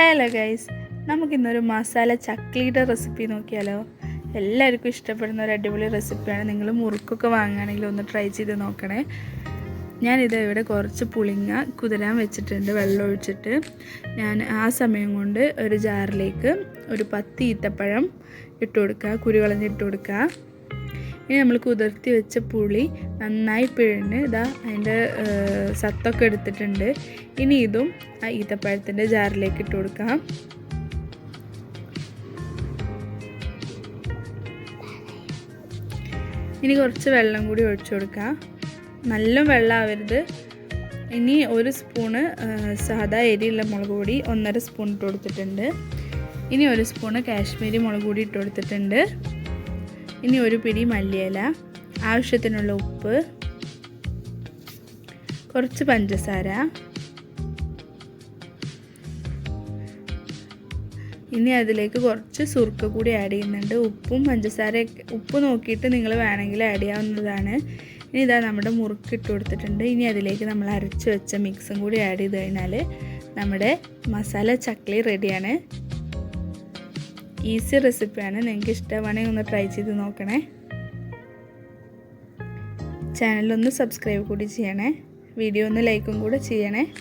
Hello guys നമുക്കിന്നൊരു masala ചക്ലിയുടെ recipe നോക്കിയാലോ? എല്ലാവർക്കും ഇഷ്ടപ്പെടുന്ന ഒരു അടിപൊളി റെസിപ്പിയാണ് നിങ്ങൾ മുറുക്കൊക്കെ വാങ്ങുകയാണെങ്കിൽ ഒന്ന് ട്രൈ ചെയ്ത് നോക്കണേ. ഞാനിത് ഇവിടെ കുറച്ച് പുളിങ്ങ കുതിരാൻ വെച്ചിട്ടുണ്ട് വെള്ളം ഒഴിച്ചിട്ട്. ഞാൻ ആ സമയം കൊണ്ട് ഒരു ജാറിലേക്ക് ഒരു പത്ത് ഈത്തപ്പഴം ഇട്ട് കൊടുക്കുക കുരു കളഞ്ഞിട്ട് കൊടുക്കുക. ഇനി നമ്മൾ കുതിർത്തി വെച്ച പുളി നന്നായി പിഴിഞ്ഞ് ഇതാ അതിന്റെ സത്തൊക്കെ എടുത്തിട്ടുണ്ട്. ഇനി ഇതും ആ ഈത്തപ്പഴത്തിന്റെ ജാറിലേക്ക് ഇട്ട് കൊടുക്കാം. ഇനി കുറച്ച് വെള്ളം കൂടി ഒഴിച്ചു കൊടുക്കാം. നല്ല വെള്ളം ആവരുത്. ഇനി ഒരു സ്പൂണ് സാധാ എരിയുള്ള മുളക് പൊടി ഒന്നര സ്പൂൺ ഇട്ട് കൊടുത്തിട്ടുണ്ട്. ഇനി ഒരു സ്പൂണ് കാശ്മീരി മുളക് പൊടി ഇട്ട് കൊടുത്തിട്ടുണ്ട്. ഇനി ഒരു പിടി മല്ലിയില ആവശ്യത്തിനുള്ള ഉപ്പ് കുറച്ച് പഞ്ചസാര ഇനി അതിലേക്ക് കുറച്ച് സുർക്ക കൂടി ആഡ് ചെയ്യുന്നുണ്ട്. ഉപ്പും പഞ്ചസാര ഉപ്പ് നോക്കിയിട്ട് നിങ്ങൾ വേണമെങ്കിൽ ആഡ് ചെയ്യാവുന്നതാണ്. ഇനി ഇതാ നമ്മുടെ മുറുക്ക് ഇട്ട് കൊടുത്തിട്ടുണ്ട്. ഇനി അതിലേക്ക് നമ്മൾ അരച്ച് വെച്ച മിക്സും കൂടി ആഡ് ചെയ്ത് കഴിഞ്ഞാൽ നമ്മുടെ മസാല ചക്ലി റെഡിയാണ് ഈസി റെസിപ്പിയാണ്. നിങ്ങൾക്ക് ഇഷ്ടമാണെങ്കിൽ ഒന്ന് ട്രൈ ചെയ്ത് നോക്കണേ. ചാനലൊന്ന് സബ്സ്ക്രൈബ് കൂടി ചെയ്യണേ. വീഡിയോ ഒന്ന് ലൈക്കും കൂടെ ചെയ്യണേ.